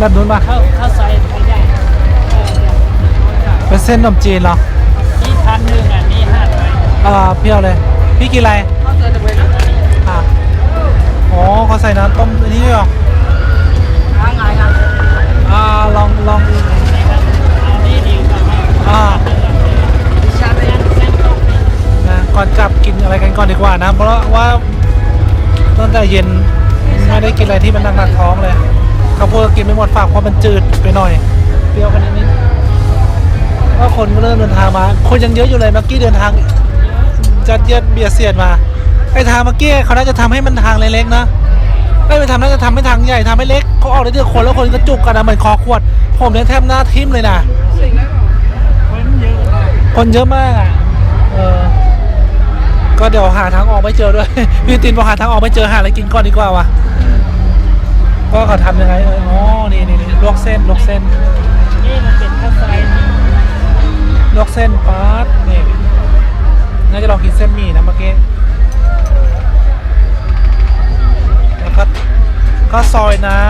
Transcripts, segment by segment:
แบบนู้นปะข้าวข้าวซอยไทยใหญ่เออเนี่ยเป็นเส้นขนมจีนเหรอนี่พันหนึ่งอะนี่ห้าร้อยอ่าเปรี้ยวเลย พี่กินอะไรข้าวซอยตะเวนนะอะอ๋อเขาใส่น้ำต้มอันนี้ด้วยเหรอง่ายง่ายง่ายอ่าลองลองเอานี่ดีกว่าไหมอ่าชาเส้นเส้นตกนี่นะก่อนกลับกินอะไรกันก่อนดีกว่านะ เพราะว่าตั้งแต่เย็นไม่ได้กินอะไรที่มันหนักๆท้องเลย ข้าวโพดกินไม่หมดฝากเพราะมันจืดไปหน่อยเปรี้ยวกันนิดๆก็คนก็เริ่มเดินทางมา คนยังเยอะอยู่เลยเมื่อกี้เดินทางจัดเยียดเบียดเสียดมาไอ้ทางเมื่อกี้เขาน่าจะทำให้มันทางเล็กๆนะไม่ไปทำน่าจะทำให้ทางใหญ่ทำให้เล็กเขาออกได้เดือคนแล้วคนก็จุกกันนะเหมือนคอขวด ผมเนี่ยแทบหน้าทิ่มเลยนะคนเยอะคนเยอะมากอะเออก็เดี๋ยวหาทางออกไม่เจอด้วยพี่ตินบอกหาทางออกไม่เจอหาอะไรกินก่อนดีกว่าวะ ก็เขาทำยังไงเอออ๋อนี่นี่นี่ลวกเส้นลวกเส้น นี่มันเป็นข้าวซอยลวกเส้นป๊าดนี่น่าจะลองกินเส้นหมี่นะเมื่อกี้แล้วก็ก็ซอยน้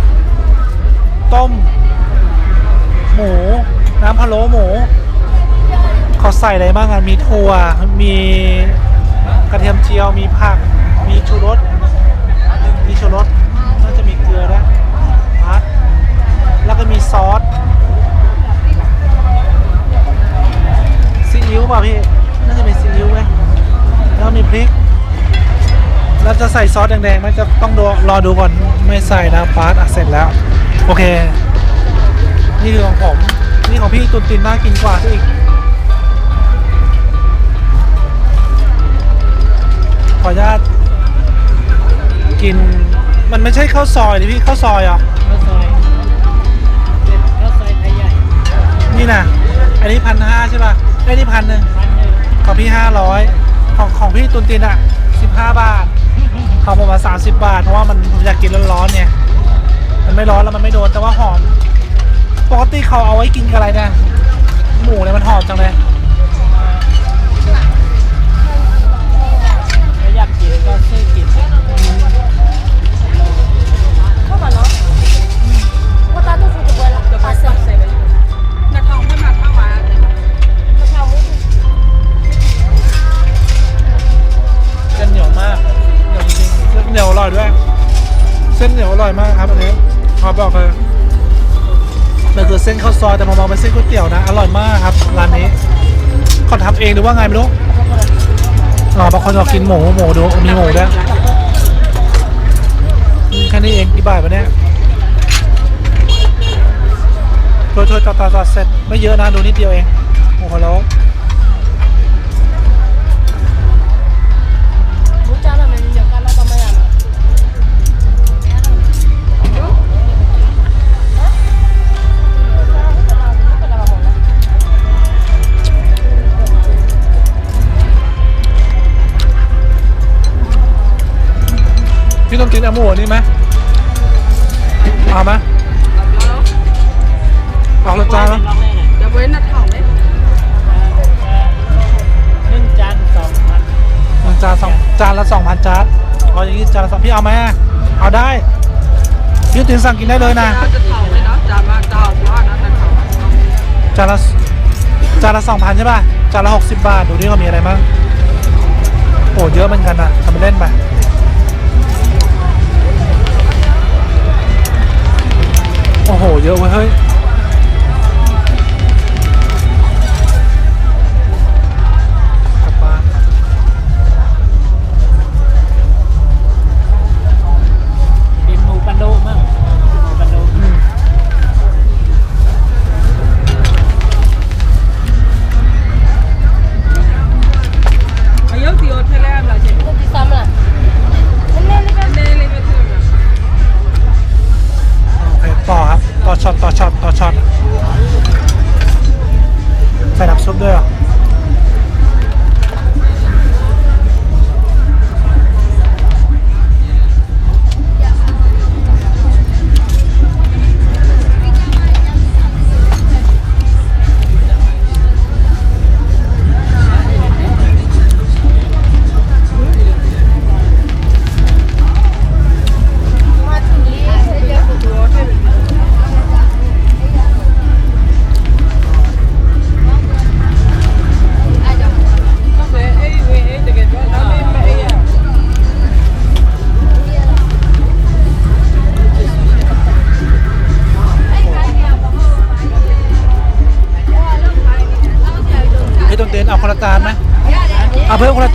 ำต้ม หมู น้ำพะโล้หมูเขาใส่อะไรบ้างอะมีถั่วมีกระเทียมเจียวมีผัก มีชูรสมีชูรส ใส่ซอสแดงๆไหมจะต้องดูรอดูก่อนไม่ใส่นะปาร์ตอะเสร็จแล้ว โอเค นี่คือของผม นี่ของพี่ตุนตินน่ากินกว่าซะอีกขออนุญาตกิน มันไม่ใช่ข้าวซอยดิพี่ข้าวซอยเหรอะข้าวซอยเป็นข้าวซอยไทยใหญ่นี่นะอันนี้พันห้าใช่ป่ะไอ้นี่พันหนึ่งพันหนึ่งของพี่ห้าร้อยของของพี่ตุนตินอะสิบห้าบาท ขาประมาสามสิบบาท เพราะว่ามันผมอยากกินร้อนๆเนี่ย มันไม่ร้อนแล้วมันไม่โดนแต่ว่าหอม ปกติเขาเอาไว้กินกับอะไรนะหมูเนี่ยมันหอมจังเลยอยากกินก็ซื้อกิน เส้นเหนียวอร่อยด้วย เส้นเหนียวอร่อยมากครับอันนี้ขอบอกเลยมันคือเส้นข้าวซอยแต่มามองเป็นเส้นก๋วยเตี๋ยวนะ อร่อยมากครับร้านนี้เขาทำเองหรือว่าไงไม่รู้อ๋อบางคนก็กินหมูหมูดูมีหมูด้วยอืมแค่นี้เองกี่บาทวะเนี่ยช่วยช่วยตัดตัดตัดเสร็จไม่เยอะนะดูนิดเดียวเองโอ้โหแล้ว พี่ต้องกินเอาหมูนี่ไหมเอาไหมเอาละจานลแล้องเลยนะจะเว้นนักทองไหมหนึ่งจานสองพันหนึ่งจานสองจานละสองพันจานเอาอย่างนี้จานละสองพี่เอาไหมเอาได้พี่ถึงสั่งกินได้เลยนะเราจะทองเลยเนาะจานว่าจานว่านะนักทองจานละจานละสองพันใช่ป่ะจานละหกสิบบาทดูดิเขามีอะไรบ้างโอ้เยอะเหมือนกันนะทำไปเล่นไป โอ้โห เยอะเว้ยเฮ้ย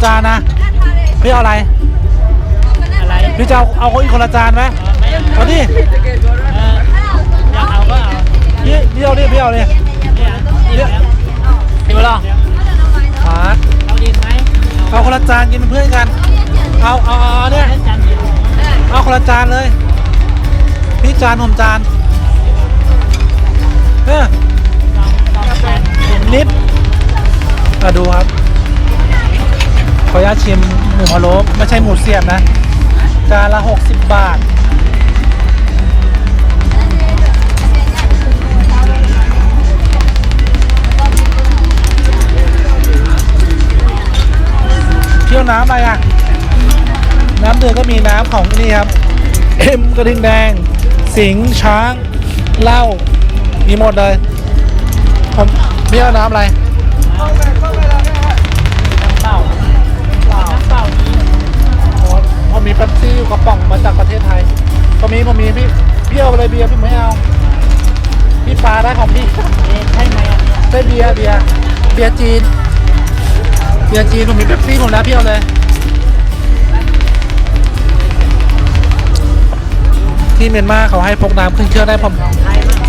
จานนะพี่เอาอะไรอะไรพี่จะเอาเอาอีกคนละจานไหมไม่เอาเอาดิเอออยากเอาก็เอาพี่พี่เอาดิพี่เอาดิเนี่ยอิ่มแล้วพี่มาลองมาร์คเอาอีกไหมเอาคนละจานกินเป็นเพื่อนกันเอาเอาเอาเอาเนี่ยให้จานเดียวเอาคนละจานเลยพี่จานผมจานเออลองลองแฟนเป็นนิดมาดูครับข ออนุญาตชิมหมูพะโล้ไม่ใช่หมูเสียบนะ จานละ 60 บาท เที่ยวน้ำอะไรอะ น้ำเดือดก็มีน้ำของนี่ครับ เอ็มกระดิ่งแดง สิงช้างเหล้ามีหมดเลยผมเที่ยวน้ำอะไร มผมมีเป๊ปซี่อยู่กระป๋องมาจากประเทศไทยก็มีผมมีพี่พี่เอาไปเลยเบียร์พี่ไม่เอาพี่ปลาได้ของพี่เอ๊ะใช่ไหมอันเนี้ยได้เบียร์เบียร์เบียร์จีน เบียร์จีนผมมีเป๊ปซี่ผมแล้วพี่เอาเลยที่เมียนมาเขาให้พกน้ำขึ้นเครื่องได้ผมไทยมาก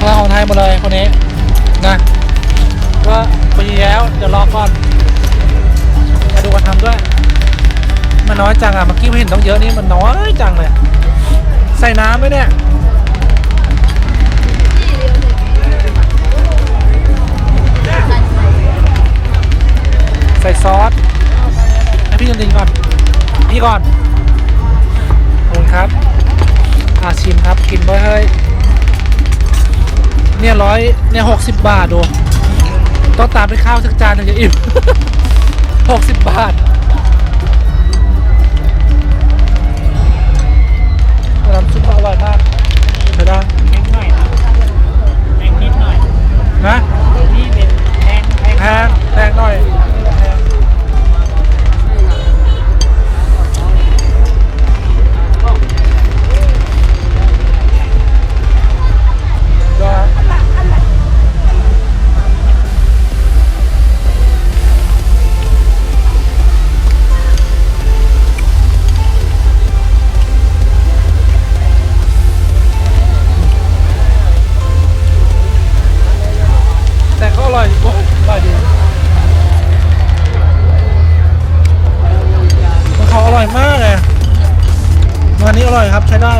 พลังของไทยหมดเลยคนนี้นะก็ปีแล้วเดี๋ยวรอก่อน มันน้อยจังอะเมื่อกี้เห็นต้องเยอะนี่มันน้อยจังเลย ใส่น้ำไหมเนี่ยใส่ซอสให้พี่จริงก่อนพี่ก่อนขอบคุณครับอาชิมครับกินไว้เฮ้ยเนี่ยร้อยเนี่ยหกสิบบาทดูต้องตามไปข้าวสักจานถึงจะอิ่มหกสิบบาท น้ำซุปอร่อยมาก ได้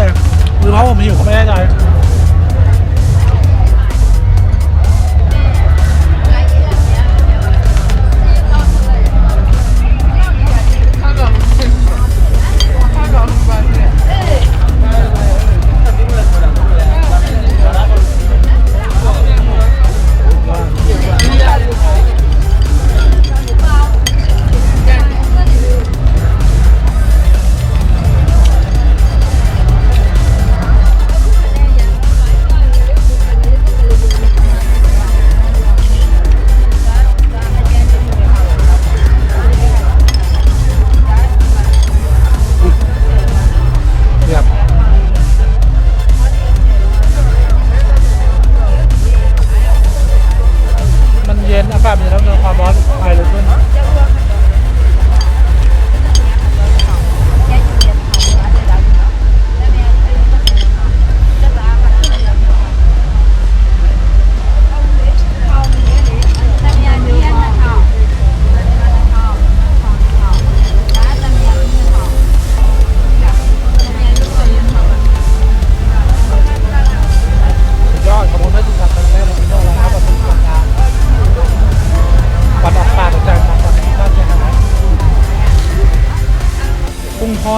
หรือเพราะผมหิวก็ไม่แน่ใจ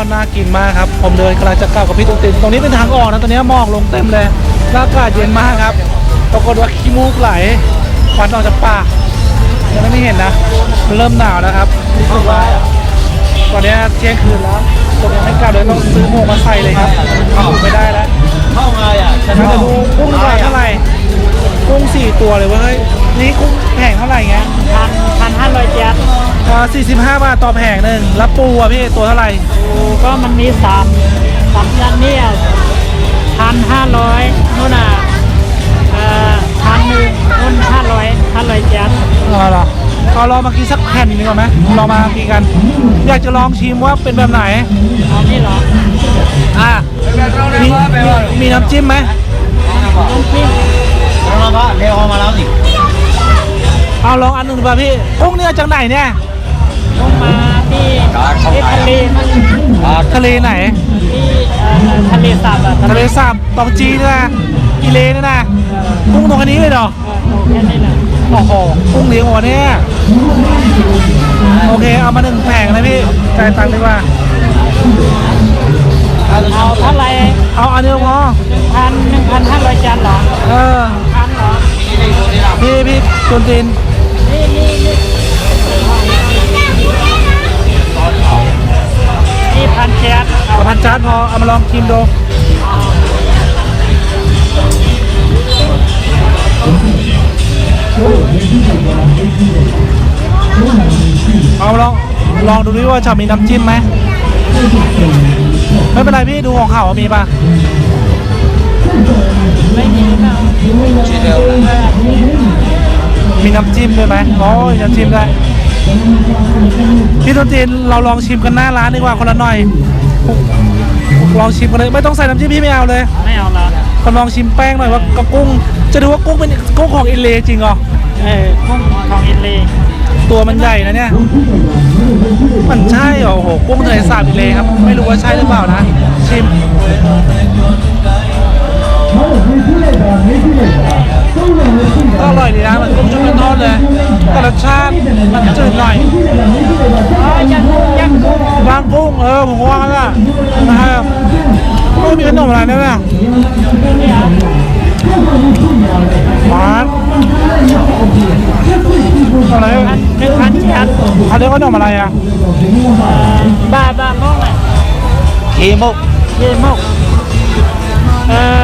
ดน่ากินมากครับ ผมเดินกำลังจะกลับกับพี่ตุ้งตินตรงนี้เป็นทางออกนะตอนนี้หมอกลงเต็มเลยอากาศเย็นมากครับปรากฏว่าขี้มูกไหลควันออกจากปากยังไม่เห็นนะมันเริ่มหนาวแล้วครับรู้สึกว่าตอนนี้เที่ยงคืนแล้วผมยังไม่กลับเลยต้องซื้อหมวกมาใส่เลยครับอยู่ไม่ได้แล้วเข้าไงอะแต่ถ้าจะดูกุ้งเท่าไหร่เท่าไหร่กุ้งสี่ตัวเลยเว้ยเฮ้ยนี่กุ้งแผงเท่าไหร่เงี้ยพันพันห้าร้อยเจ็ด อ่าสี่สิบห้าบาทต่อแผงหนึ่งแล้วปูอะพี่ตัวเท่าไหร่ก็มันมีสามสามชั้นเนี่ยพันห้าร้อยนู่นน่ะเอ่อพันหนึ่งนู่นห้าร้อยห้าร้อยเจ็ดอ๋อเหรอก็เราลองมากินสักแผ่นหนึงก่อนไหมลองมากินกัน อยากจะลองชิมว่าเป็นแบบไหน เอานี่เหรออะมีมีมีน้ำจิ้มไหมน้ำจิ้มเราก็เรียกออกมาแล้วสิเอาลองอันหนึ่งดีกว่าพี่กุ้งเนี่ยจากไหนเนี่ย ต้องมาที่ที่ทะเลมันทะเลไหนที่เอ่อทะเลสาบอะทะเลสาบตองจีนี่นะกิเลนี่นะกุ้งตรงอันนี้เลยเหรอ เออโอแค่นี้แหละโอ้โหกุ้งเลี้ยงหัวเนี่ย โอเค เอามาหนึ่งแผงนะพี่ จ่ายตังค์ดีกว่า เอาเท่าไหร่เอาอันเดียวพอ หนึ่งพันหนึ่งพันห้าร้อยจานเหรอเออ พันเหรอพี่พี่ตุนจีนนี่นี่นี่ นี่พันแก๊สเอาพันจานพอเอามาลองชิมดูเอาลองลองดูดิว่าจะมีน้ำจิ้มไหมไม่เป็นไรพี่ดูของเขาว่ามีปะไม่มีเปล่ามีน้ำจิ้มด้วยไหมอ๋อมีน้ำจิ้มด้วย พี่ต้นจีนเราลองชิมกันหน้าร้านดีกว่าคนละหน่อย ลองชิมกันเลยไม่ต้องใส่น้ำจิ้มพี่ไม่เอาเลย ไม่เอาละก็ลองชิมแป้งหน่อยว่ากับกุ้ง จะดูว่ากุ้งเป็นกุ้งของอินเลจริงเหรอเออกุ้งของอินเลตัวมันใหญ่นะเนี่ย มันใช่เหรอโอ้โหกุ้งทะเลสาบอินเลครับ ไม่รู้ว่าใช่หรือเปล่านะ ชิม ก็อร่อยดีนะมันกุ้งชุบเป็นทอดเลยแต่รสชาติมันจืดหน่อยอ๋อยังยังกุ้งบางกุ้งเออผมก็ว่างั้นแหละนะครับไม่มีขนมอะไรนั่นน่ะนี่อะหวานอะไรพันหนึ่งพันแก๊สเขาเรียกว่าขนมอะไรอะบาบาโมงอะเคมุกเยมกเอ่อ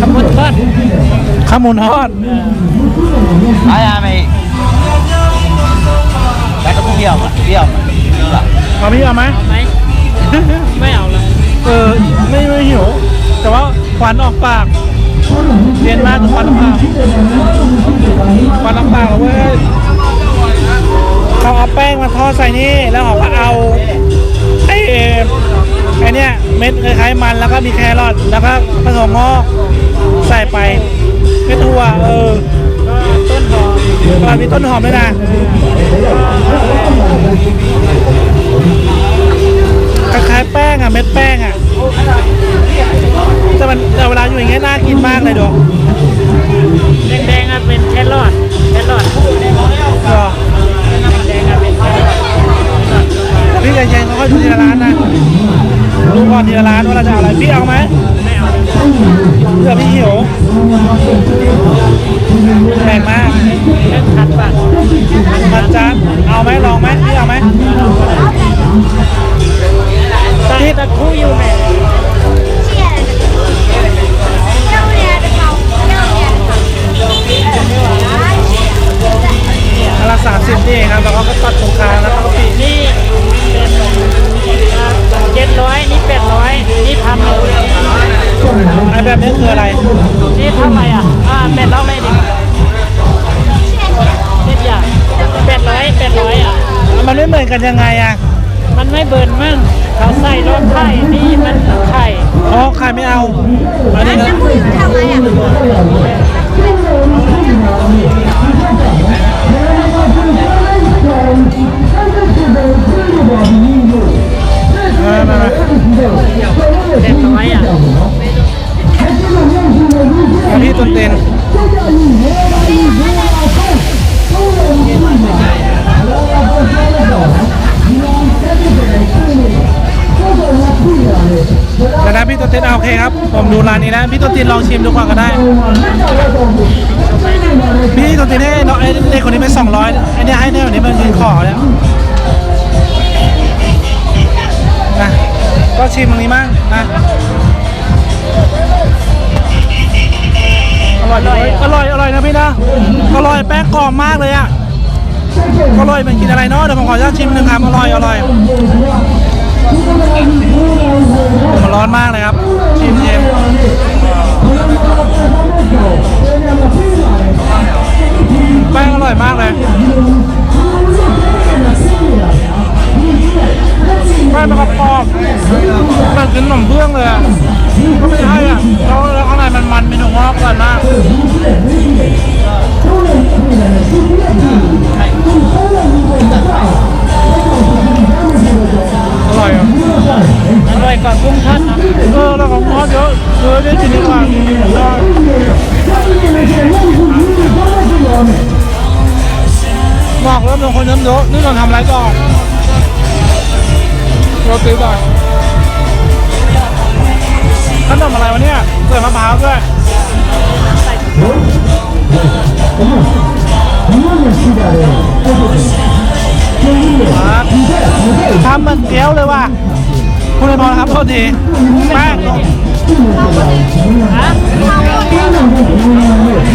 ขมุนทอดข้าวหมูทอดอายาไม่แล้วก็เปรี้ยวอะเปรี้ยวเอาพี่เอาไหมเอาไหมไม่เอาละเออไม่ไม่หิว แต่ว่าควันออกปากเย็นมากควันออกปากควันออกปากเว้ยเขาเอาแป้งมาทอดใส่นี่แล้วเขาก็เอาไอ้ เอ่อไอ้เนี่ยเม็ดคล้ายๆมันแล้วก็มีแครอทแล้วก็ผสมงอกใส่ไปเม็ดถั่วเออก็ต้นหอมก็มีต้นหอมด้วยนะคล้ายๆแป้งอะเม็ดแป้งอะแต่มันแต่เวลาอยู่อย่างเงี้ยน่ากินมากเลยดูแดงๆอะเป็นแครอทแครอทเหรอแดงๆอะเป็นแครอทพี่ใจเย็นค่อยๆดูทีละร้านนะ ดูก่อนทีละร้านว่าเราจะเอาอะไรพี่เอาไหมไม่เอาเผื่อพี่หิวแพงมากเล่นพันบาทมันจานเอาไหมลองไหมพี่เอาไหมตาตะคู่อยู่แม่อันละสามสิบนี่เองครับแล้วก็ตัดตรงกลางแล้วก็ปีกนี่เป็นเจ็ ดร้อยนี่แปดร้อยนี่พันหนึ่งไอ้แบบนี้คืออะไร นี่เท่าไหร่อะ อ่าแปดร้อยเลยดิเจ็ดอย่างแปดร้อยแปดร้อยอะ มันไม่เหมือนกันยังไงอะ มันไม่เบิร์นมั่งเขาใส่รถไข่นี่มันไข่อ๋อใครไม่เอาอันนี้นะมามามาแปดร้อยอะพี่ต้นเต้นแต่นะพี่ต้นเต้นเอาโอเคครับ ผมดูร้านนี้แล้วพี่ต้นเต้นลองชิมดูก่อนก็ได้ พี่ต้นเต้นให้น้องไอ้เด็กคนนี้ไปสองร้อยไอ้เนี่ยให้เนี่ยคนนี้มันยืนขอแล้ว ก็ชิมตรงนี้มั่งนะอร่อยอร่อยอร่อยอร่อยนะพี่นะอร่อยแป้งกรอบมากเลยอะอร่อยมันกินอะไรเนาะเดี๋ยวผมขออนุญาตชิมหนึ่งครับอร่อยอร่อยมันร้อนมากเลยครับ ชิมชิมแป้งอร่อยมากเลย ช่เป็กระปอกมันกินขนมเบื้องเลยก็ไม่ใช่อะแล้วแล้วข้างในมันมันเมนูงอกกันมากอร่อยอะอร่อยกว่ากุ้งทอดนะเออแล้วของทอดเยอะเยอะได้จริงจังบอกแล้วบางคนเยอะนี่เราทำไรก่อน โรตีก่อนขนมอะไรวะเนี่ยใส่มะพร้าวด้วยทำเหมือนเกี๊ยวเลยว่ะคุณเลยพอครับโทษทีแป้งฮะ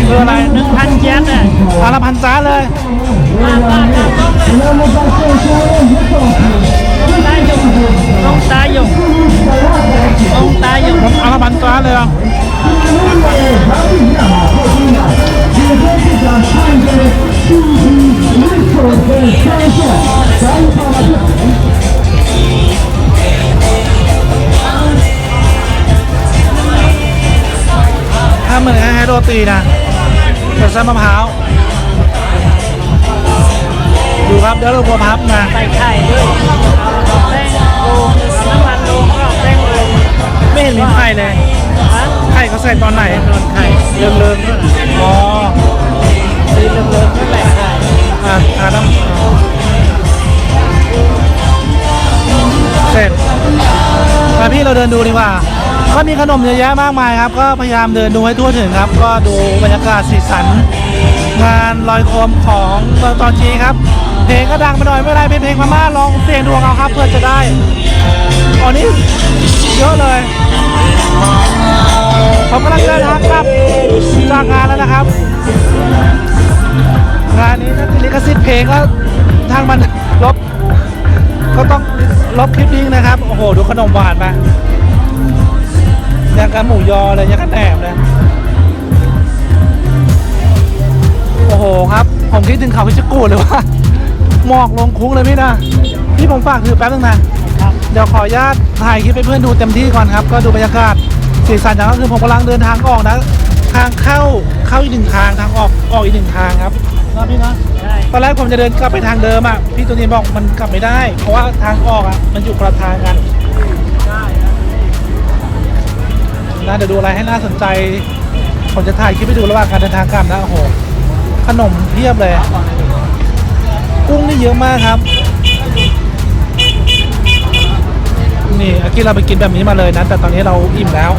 คืออะไรหนึ่งพันเยนอะอาละพันจ้าเลยมาบ้านเราต้องตายอยู่ต้องตายอาละพันจ้าเลย อะถ้าเหมือนคล้ายๆโรตีนะแต่ใส่มะพร้าวดูครับเดี๋ยวเราบัวพับมาใส่ไข่ด้วยเอาแป้งโลเอา น้ำมันโลก็เอาแป้งไม่เห็นมีไข่เลยไข่เขาใส่ตอนไหนโดนไข่เริ่มเริ่มๆนั่นน่ะอ๋อตีเริ่มเริ่มๆนั่นแหละไข่อะอะน้ำเสร็จมาพี่เราเดินดูดีกว่าก็มีขนมเยอะแยะมากมายครับ ก็พยายามเดินดูให้ทั่วถึงครับ ก็ดูบรรยากาศสีสัน งานลอยโคมของตอนจีครับ เพลงก็ดังไปหน่อยไม่เป็นไรเป็นเพลงพม่าลองเสียงดวงเอาครับเพื่อจะได้ อ๋อนี่เยอะเลยผมกำลังเดินทางกลับจากงานแล้วนะครับ งานนี้ถ้าติดลิขสิทธิ์เพลงก็ทางมันลบ ก็ต้องลบคลิปนี้นะครับ โอ้โห ดูขนมหวานมายังกับหมูยอเลยยังกับแหนมเลยโอ้โหครับ ผมคิดถึงเขาพิจิกูดเลยว่าหมอกลงคุ้งเลยพี่นะพี่ผมฝากถือแป๊บนึงนะ ครับเดี๋ยวขออนุญาตถ่ายคลิปให้เพื่อนดูเต็มที่ก่อนครับ ก็ดูบรรยากาศสีสันอย่างก็คือผมกำลังเดินทางออกนะ ทางเข้าเข้าอีกหนึ่งทางทางออกออกอีกหนึ่งทางครับนะพี่นะใช่ตอนแรกผมจะเดินกลับไปทางเดิมอะพี่ตัวนี้บอกมันกลับไม่ได้ เพราะว่าทางออกอะมันอยู่คนละทางกันนะเดี๋ยวดูอะไรให้น่าสนใจ ผมจะถ่ายคลิปให้ดูระหว่างการเดินทางกลับนะโอ้โหขนมเพียบเลย กุ้งนี่เยอะมากครับ นี่อากิเราไปกินแบบนี้มาเลยนะ แต่ตอนนี้เราอิ่มแล้ว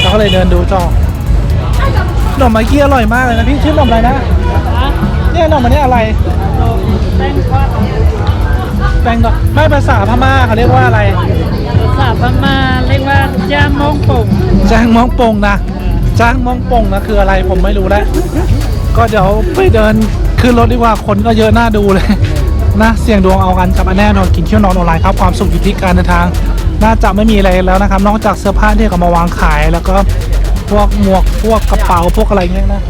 เราก็เลยเดินดูจอขนมอากี้อร่อยมากเลยนะพี่ชื่อขนมอะไรนะฮะเนี่ยขนมอันนี้อะไรแป้งทอดแปลงดอกไม่ภาษาพม่าเขาเรียกว่าอะไรภาษาพม่าเรียกว่าย่ามงปุ่งจ้างมองปงนะจ้างมองปงนะคืออะไรผมไม่รู้แล้วก็เดี๋ยวไปเดินขึ้นรถดีกว่าคนก็เยอะน่าดูเลยนะเสี่ยงดวงเอากันกับอันแน่นอนกินเที่ยวนอนออนไลน์ครับความสุขอยู่ที่การเดินทาง น่าจะไม่มีอะไรแล้วนะครับ นอกจากเสื้อผ้าที่เขามาวางขายแล้วก็พวกหมวกพวกกระเป๋าพวกอะไรเงี้ยนะ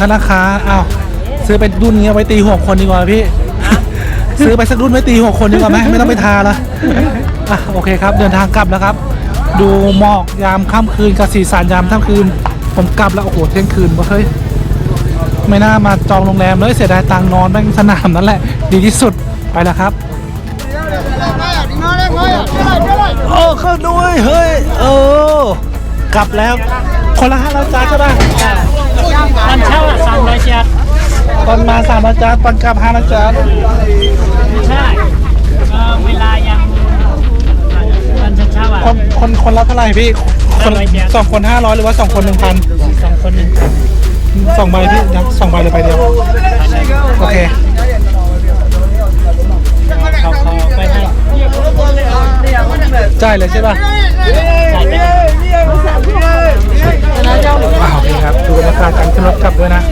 ธนาคารอ้าวซื้อเป็นรุ่นนี้ไว้ตีหัวคนดีกว่าพี่ ซื้อไปสักรุ่นไว้ตีหัวคนดีกว่าไหมไม่ต้องไปทาละอะโอเคครับ เดินทางกลับแล้วครับ ดูหมอกยามค่ำคืนกับสีสันยามค่ำคืน ผมกลับแล้วโอ้โหเที่ยงคืนวะเฮ้ยไม่น่ามาจองโรงแรมเลยเสียดายตังนอนแม่งสนามนั่นแหละ ดีที่สุดไปแล้วครับ โอ้เข้าด้วยเฮ้ยเออกลับแล้ว คนละห้าร้อยจานใช่ป่ะตอนเช้าอะสามร้อยเจ็ดตอนมาสามร้อยจานตอนกลับห้าร้อยจานไม่ใช่เอ่อเวลายังตอนเช้าๆอะคนคนคนละเท่าไหร่พี่คน500จานสองคนห้าร้อยหรือว่าสองคนหนึ่งพันสองคนหนึ่งสองใบพี่ยังสองใบเลยใบเดียวโอเค ช่เลยใช่ป่ะว้าวนี่ครับดูกรรมการกันสมนรถกลับด้วยนะ